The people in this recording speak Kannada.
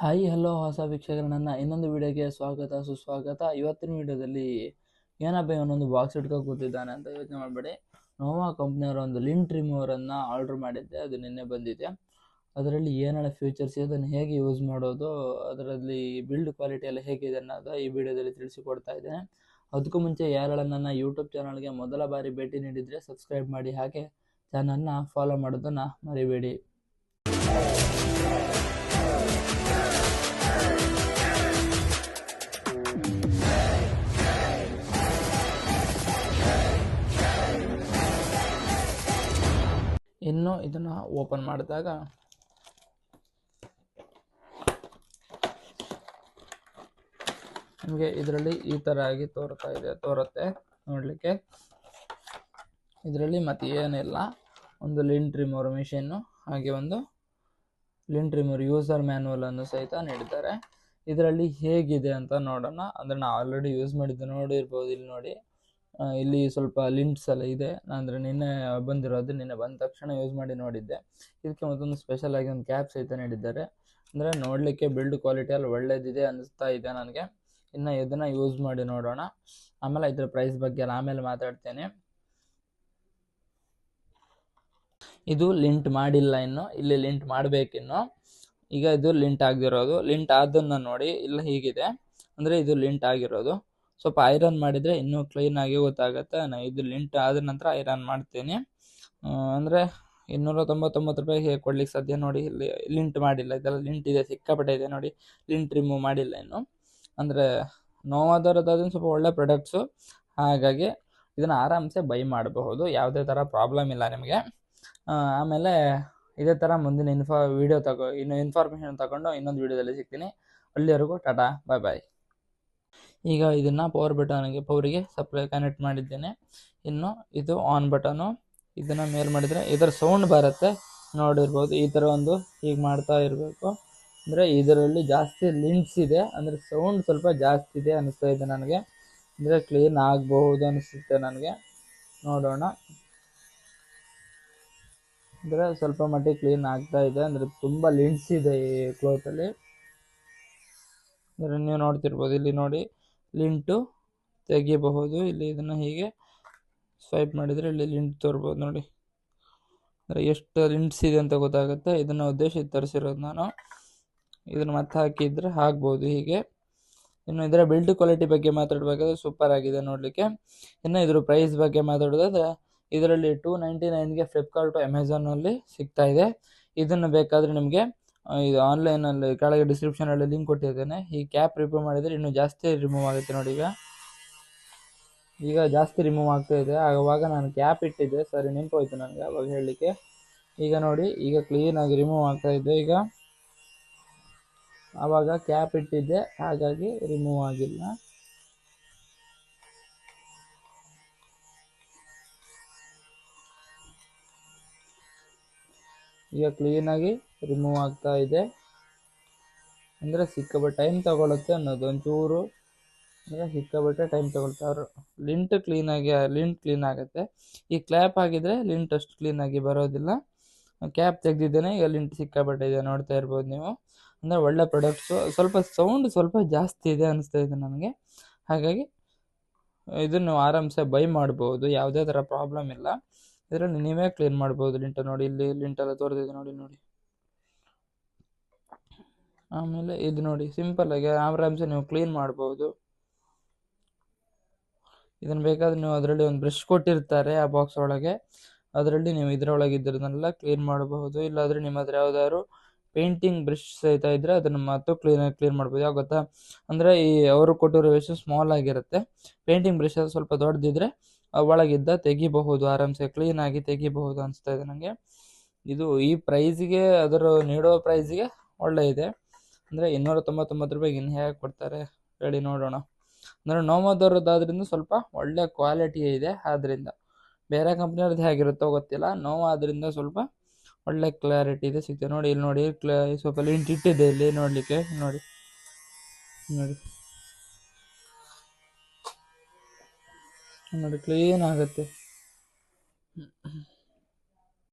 ಹಾಯ್ ಹಲೋ ಹೊಸ ವೀಕ್ಷಕರು. ನನ್ನ ಇನ್ನೊಂದು ವಿಡಿಯೋಗೆ ಸ್ವಾಗತ, ಸುಸ್ವಾಗತ. ಇವತ್ತಿನ ವಿಡಿಯೋದಲ್ಲಿ ಏನಪ್ಪ ಇವನೊಂದು ಬಾಕ್ಸ್ ಇಟ್ಕೊಂಡು ಕೂತಿದ್ದಾನೆ ಅಂತ ಯೋಚನೆ ಮಾಡಬೇಡಿ. ನೋವಾ ಕಂಪ್ನಿಯವರ ಒಂದು ಲಿಂಟ್ ರಿಮೂವರನ್ನು ಆರ್ಡ್ರ್ ಮಾಡಿದ್ದೆ. ಅದು ನಿನ್ನೆ ಬಂದಿದೆ. ಅದರಲ್ಲಿ ಏನೆಲ್ಲ ಫೀಚರ್ಸ್ ಇದೆ, ಅದನ್ನು ಹೇಗೆ ಯೂಸ್ ಮಾಡೋದು, ಅದರಲ್ಲಿ ಬಿಲ್ಡ್ ಕ್ವಾಲಿಟಿ ಎಲ್ಲ ಹೇಗಿದೆ ಅನ್ನೋದು ಈ ವಿಡಿಯೋದಲ್ಲಿ ತಿಳಿಸಿಕೊಡ್ತಾ ಇದ್ದೇನೆ. ಅದಕ್ಕೂ ಮುಂಚೆ ಯಾರೆಲ್ಲ ನನ್ನ ಯೂಟ್ಯೂಬ್ ಚಾನಲ್ಗೆ ಮೊದಲ ಬಾರಿ ಭೇಟಿ ನೀಡಿದರೆ ಸಬ್ಸ್ಕ್ರೈಬ್ ಮಾಡಿ. ಹಾಗೆ ಚಾನಲ್ನ ಫಾಲೋ ಮಾಡೋದನ್ನು ಮರಿಬೇಡಿ. ಇನ್ನು ಇದನ್ನು ಓಪನ್ ಮಾಡಿದಾಗ ನಿಮಗೆ ಇದರಲ್ಲಿ ಈ ಥರ ಆಗಿ ತೋರ್ತಾ ಇದೆ, ತೋರುತ್ತೆ ನೋಡಲಿಕ್ಕೆ. ಇದರಲ್ಲಿ ಮತ್ತೆ ಏನಿಲ್ಲ, ಒಂದು ಲಿಂಟ್ ರಿಮೋರ್ ಮಿಷಿನ್ನು, ಹಾಗೆ ಒಂದು ಲಿಂಟ್ ರಿಮೋರ್ ಯೂಸರ್ ಮ್ಯಾನ್ಯಲನ್ನು ಸಹಿತ ನೀಡಿದ್ದಾರೆ. ಇದರಲ್ಲಿ ಹೇಗಿದೆ ಅಂತ ನೋಡೋಣ. ಅಂದರೆ ನಾನು ಆಲ್ರೆಡಿ ಯೂಸ್ ಮಾಡಿದ್ದು ನೋಡಿರ್ಬೋದು, ಇಲ್ಲಿ ನೋಡಿ. ಇಲ್ಲಿ ಸ್ವಲ್ಪ ಲಿಂಟ್ಸ್ ಎಲ್ಲ ಇದೆ. ಅಂದರೆ ನಿನ್ನೆ ಬಂದಿರೋದು, ನಿನ್ನೆ ಬಂದ ತಕ್ಷಣ ಯೂಸ್ ಮಾಡಿ ನೋಡಿದ್ದೆ. ಇದಕ್ಕೆ ಮತ್ತೊಂದು ಸ್ಪೆಷಲ್ ಆಗಿ ಒಂದು ಕ್ಯಾಪ್ ಸಹಿತ ನೀಡಿದ್ದಾರೆ. ಅಂದರೆ ನೋಡಲಿಕ್ಕೆ ಬಿಲ್ಡ್ ಕ್ವಾಲಿಟಿ ಅಲ್ಲಿ ಒಳ್ಳೇದಿದೆ ಅನಿಸ್ತಾ ಇದೆ ನನಗೆ. ಇನ್ನು ಇದನ್ನು ಯೂಸ್ ಮಾಡಿ ನೋಡೋಣ. ಆಮೇಲೆ ಇದ್ರ ಪ್ರೈಸ್ ಬಗ್ಗೆ ಎಲ್ಲ ಆಮೇಲೆ ಮಾತಾಡ್ತೇನೆ. ಇದು ಲಿಂಟ್ ಮಾಡಿಲ್ಲ ಇನ್ನು. ಇಲ್ಲಿ ಲಿಂಟ್ ಮಾಡಬೇಕಿನ್ನು ಈಗ ಇದು ಲಿಂಟ್ ಆಗಿರೋದು ಲಿಂಟ್ ಆದನ್ನು ನೋಡಿ, ಇಲ್ಲ ಹೀಗಿದೆ. ಅಂದರೆ ಇದು ಲಿಂಟ್ ಆಗಿರೋದು. ಸ್ವಲ್ಪ ಐರನ್ ಮಾಡಿದರೆ ಇನ್ನೂ ಆಗಿ ಗೊತ್ತಾಗುತ್ತೆ. ನಾನು ಇದು ಲಿಂಟ್ ಆದ ನಂತರ ಐರನ್ ಮಾಡ್ತೀನಿ. ಅಂದರೆ ಇನ್ನೂರ ತೊಂಬತ್ತೊಂಬತ್ತು ರೂಪಾಯಿ ಹೇಗೆ ಕೊಡ್ಲಿಕ್ಕೆ ಸಾಧ್ಯ ನೋಡಿ, ಇಲ್ಲಿ ಲಿಂಟ್ ಮಾಡಿಲ್ಲ. ಇದೆಲ್ಲ ಲಿಂಟ್ ಇದೆ, ಸಿಕ್ಕಾಪಟ್ಟೆ ಇದೆ ನೋಡಿ. ಲಿಂಟ್ ರಿಮೂವ್ ಮಾಡಿಲ್ಲ ಇನ್ನು. ಅಂದರೆ ನೋವಾದ ಸ್ವಲ್ಪ ಒಳ್ಳೆ ಪ್ರಾಡಕ್ಟ್ಸು ಹಾಗಾಗಿ ಇದನ್ನು ಆರಾಮ್ಸೆ ಬೈ ಮಾಡಬಹುದು. ಯಾವುದೇ ಥರ ಪ್ರಾಬ್ಲಮ್ ಇಲ್ಲ ನಿಮಗೆ. ಆಮೇಲೆ ಇದೇ ಥರ ಮುಂದಿನ ಇನ್ಫಾ ವೀಡಿಯೋ ತಗೋ, ಇನ್ನು ಇನ್ಫಾರ್ಮೇಷನ್ ತಗೊಂಡು ಇನ್ನೊಂದು ವೀಡಿಯೋದಲ್ಲಿ ಸಿಗ್ತೀನಿ. ಅಲ್ಲಿವರೆಗೂ ಟಾಟಾ ಬಾಯ್ ಬಾಯ್ ಈಗ ಇದನ್ನು ಪವರ್ ಬಟನ್ಗೆ ಪವರಿಗೆ ಸಪ್ಲೈ ಕನೆಕ್ಟ್ ಮಾಡಿದ್ದೇನೆ. ಇನ್ನು ಇದು ಆನ್ ಬಟನು ಇದನ್ನು ಮೇಲ್ ಮಾಡಿದರೆ ಇದರ ಸೌಂಡ್ ಬರುತ್ತೆ. ನೋಡಿರ್ಬೋದು, ಈ ಥರ ಒಂದು ಹೀಗೆ ಮಾಡ್ತಾ ಇರಬೇಕು. ಅಂದರೆ ಇದರಲ್ಲಿ ಜಾಸ್ತಿ ಲಿಂಕ್ಸ್ ಇದೆ. ಅಂದರೆ ಸೌಂಡ್ ಸ್ವಲ್ಪ ಜಾಸ್ತಿ ಇದೆ ಅನಿಸ್ತಾ ಇದೆ ನನಗೆ. ಅಂದರೆ ಕ್ಲೀನ್ ಆಗಬಹುದು ಅನಿಸುತ್ತೆ ನನಗೆ. ನೋಡೋಣ. ಅಂದರೆ ಸ್ವಲ್ಪ ಮಟ್ಟಿಗೆ ಕ್ಲೀನ್ ಆಗ್ತಾ ಇದೆ. ಅಂದರೆ ತುಂಬ ಲಿಂಕ್ಸ್ ಇದೆ ಈ ಕ್ಲೋತಲ್ಲಿ ಅಂದರೆ ನೀವು ನೋಡ್ತಿರ್ಬೋದು, ಇಲ್ಲಿ ನೋಡಿ. ಲಿಂಟು ತೆಗಿಬಹುದು ಇಲ್ಲಿ ಇದನ್ನು ಹೀಗೆ ಸ್ವೈಪ್ ಮಾಡಿದರೆ ಇಲ್ಲಿ ಲಿಂಟ್ ತೋರ್ಬೋದು ನೋಡಿ. ಅಂದರೆ ಎಷ್ಟು ಲಿಂಟ್ಸ್ ಇದೆ ಅಂತ ಗೊತ್ತಾಗುತ್ತೆ. ಇದನ್ನು ಉದ್ದೇಶ ತರಿಸಿರೋದು ನಾನು. ಇದನ್ನು ಮತ್ತೆ ಹಾಕಿದರೆ ಆಗ್ಬೋದು ಹೀಗೆ. ಇನ್ನು ಇದರ ಬಿಲ್ಡ್ ಕ್ವಾಲಿಟಿ ಬಗ್ಗೆ ಮಾತಾಡಬೇಕಾದ್ರೆ ಸೂಪರ್ ಆಗಿದೆ ನೋಡಲಿಕ್ಕೆ. ಇನ್ನು ಇದ್ರ ಪ್ರೈಸ್ ಬಗ್ಗೆ ಮಾತಾಡೋದಾದ್ರೆ ಇದರಲ್ಲಿ ಟೂ ನೈಂಟಿ ನೈನ್ಗೆ ಫ್ಲಿಪ್ಕಾರ್ಟು ಅಮೆಝಾನಲ್ಲಿ ಸಿಗ್ತಾ ಇದೆ. ಇದನ್ನು ಬೇಕಾದರೆ ನಿಮಗೆ ಇದು ಆನ್ಲೈನಲ್ಲಿ ಕೆಳಗೆ ಡಿಸ್ಕ್ರಿಪ್ಷನಲ್ಲಿ ಲಿಂಕ್ ಕೊಟ್ಟಿದ್ದೇನೆ. ಈ ಕ್ಯಾಪ್ ರಿಮೂವ್ ಮಾಡಿದರೆ ಇನ್ನೂ ಜಾಸ್ತಿ ರಿಮೂವ್ ಆಗುತ್ತೆ ನೋಡಿ ಈಗ. ಈಗ ಜಾಸ್ತಿ ರಿಮೂವ್ ಆಗ್ತಾ ಇದೆ. ಆವಾಗ ನಾನು ಕ್ಯಾಪ್ ಇಟ್ಟಿದ್ದೆ. ಸರಿ, ನೆನಪೋಯ್ತು ನನಗೆ ಅವಾಗ ಹೇಳಲಿಕ್ಕೆ. ಈಗ ನೋಡಿ, ಈಗ ಕ್ಲೀನಾಗಿ ರಿಮೂವ್ ಆಗ್ತಾ ಇದೆ ಈಗ. ಆವಾಗ ಕ್ಯಾಪ್ ಇಟ್ಟಿದ್ದೆ. ಹಾಗಾಗಿ ರಿಮೂವ್ ಆಗಿಲ್ಲ. ಈಗ ಕ್ಲೀನಾಗಿ ರಿಮೂವ್ ಆಗ್ತಾ ಇದೆ. ಅಂದರೆ ಸಿಕ್ಕಾಪಟ್ಟೆ ಟೈಮ್ ತಗೊಳುತ್ತೆ ಅನ್ನೋದು, ಒಂಚೂರು ಅಂದರೆ ಸಿಕ್ಕಾಪಟ್ಟೆ ಟೈಮ್ ತಗೊಳ್ತಾ ಅವರು ಲಿಂಟ್ ಕ್ಲೀನಾಗಿ ಲಿಂಟ್ ಕ್ಲೀನ್ ಆಗುತ್ತೆ. ಈ ಕ್ಲ್ಯಾಪ್ ಆಗಿದ್ರೆ ಲಿಂಟ್ ಅಷ್ಟು ಕ್ಲೀನಾಗಿ ಬರೋದಿಲ್ಲ. ಕ್ಯಾಪ್ ತೆಗೆದಿದ್ದೇನೆ, ಈಗ ಲಿಂಟ್ ಸಿಕ್ಕಾಪಟ್ಟೆ ಇದೆ, ನೋಡ್ತಾ ಇರ್ಬೋದು ನೀವು. ಅಂದರೆ ಒಳ್ಳೆ ಪ್ರಾಡಕ್ಟ್ಸು ಸ್ವಲ್ಪ ಸೌಂಡ್ ಸ್ವಲ್ಪ ಜಾಸ್ತಿ ಇದೆ ಅನಿಸ್ತಾ ಇದೆ ನನಗೆ. ಹಾಗಾಗಿ ಇದನ್ನು ಆರಾಮ್ಸೆ ಬೈ ಮಾಡ್ಬೋದು, ಯಾವುದೇ ಥರ ಪ್ರಾಬ್ಲಮ್ ಇಲ್ಲ. ಇದರಲ್ಲಿ ನೀವೇ ಕ್ಲೀನ್ ಮಾಡ್ಬೋದು ಲಿಂಟ ನೋಡಿ, ಇಲ್ಲಿ ಲಿಂಟೆಲ್ಲ ತೋರಿಸಿದೆ ನೋಡಿ ನೋಡಿ. ಆಮೇಲೆ ಇದು ನೋಡಿ ಸಿಂಪಲ್ ಆಗಿ ಆರಾಮ್ಸೆ ನೀವು ಕ್ಲೀನ್ ಮಾಡ್ಬೋದು. ಇದನ್ನು ಬೇಕಾದ್ರೆ ನೀವು ಅದರಲ್ಲಿ ಒಂದು ಬ್ರಷ್ ಕೊಟ್ಟಿರ್ತಾರೆ ಆ ಬಾಕ್ಸ್ ಒಳಗೆ. ಅದರಲ್ಲಿ ನೀವು ಇದರೊಳಗೆ ಇದ್ರನ್ನೆಲ್ಲ ಕ್ಲೀನ್ ಮಾಡಬಹುದು ಇಲ್ಲಾದರೆ ನಿಮ್ಮ ಹತ್ರ ಯಾವುದಾದ್ರು ಪೇಂಟಿಂಗ್ ಬ್ರಷ್ ಸಹಿತ ಇದ್ದರೆ ಅದನ್ನು ಮತ್ತು ಕ್ಲೀನಾಗಿ ಕ್ಲೀನ್ ಮಾಡ್ಬೋದು. ಯಾವ ಗೊತ್ತಾ? ಅಂದರೆ ಈ ಅವರು ಕೊಟ್ಟಿರೋ ವಿಷಯ ಸ್ಮಾಲ್ ಆಗಿರುತ್ತೆ. ಪೇಂಟಿಂಗ್ ಬ್ರಷ್ ಸ್ವಲ್ಪ ದೊಡ್ಡದಿದ್ರೆ ಒಳಗಿದ್ದ ತೆಗಿಬಹುದು. ಆರಾಮ್ಸೆ ಕ್ಲೀನಾಗಿ ತೆಗಿಬಹುದು ಅನಿಸ್ತಾ ಇದೆ ನನಗೆ ಇದು ಈ ಪ್ರೈಸ್ಗೆ ಅದರ ನೀಡೋ ಪ್ರೈಸಿಗೆ ಒಳ್ಳೆ ಇದೆ. ಅಂದರೆ ಇನ್ನೂರ ತೊಂಬತ್ತೊಂಬತ್ತು ರೂಪಾಯಿಗೆ ಇನ್ನು ಹೇಗೆ ಕೊಡ್ತಾರೆ ಹೇಳಿ ನೋಡೋಣ. ಅಂದರೆ ನೋವಾದವ್ರದ್ದಾದ್ರಿಂದ ಸ್ವಲ್ಪ ಒಳ್ಳೆ ಕ್ವಾಲಿಟಿ ಇದೆ ಆದ್ದರಿಂದ ಬೇರೆ ಕಂಪ್ನಿಯವ್ರದ್ದು ಹೇಗಿರುತ್ತೋ ಗೊತ್ತಿಲ್ಲ. ನೋವಾದ್ರಿಂದ ಸ್ವಲ್ಪ ಒಳ್ಳೆ ಕ್ಲಾರಿಟಿ ಇದೆ ಸಿಗ್ತದೆ. ನೋಡಿ ಇಲ್ಲಿ ನೋಡಿ ಕ್ಲಾ ಸ್ವಲ್ಪ ಲಿಂಟ್ ಇಟ್ಟಿದೆ ಇಲ್ಲಿ ನೋಡಲಿಕ್ಕೆ. ನೋಡಿ ನೋಡಿ. ನೋಡಿ ಕ್ಲೀನ್ ಆಗುತ್ತೆ.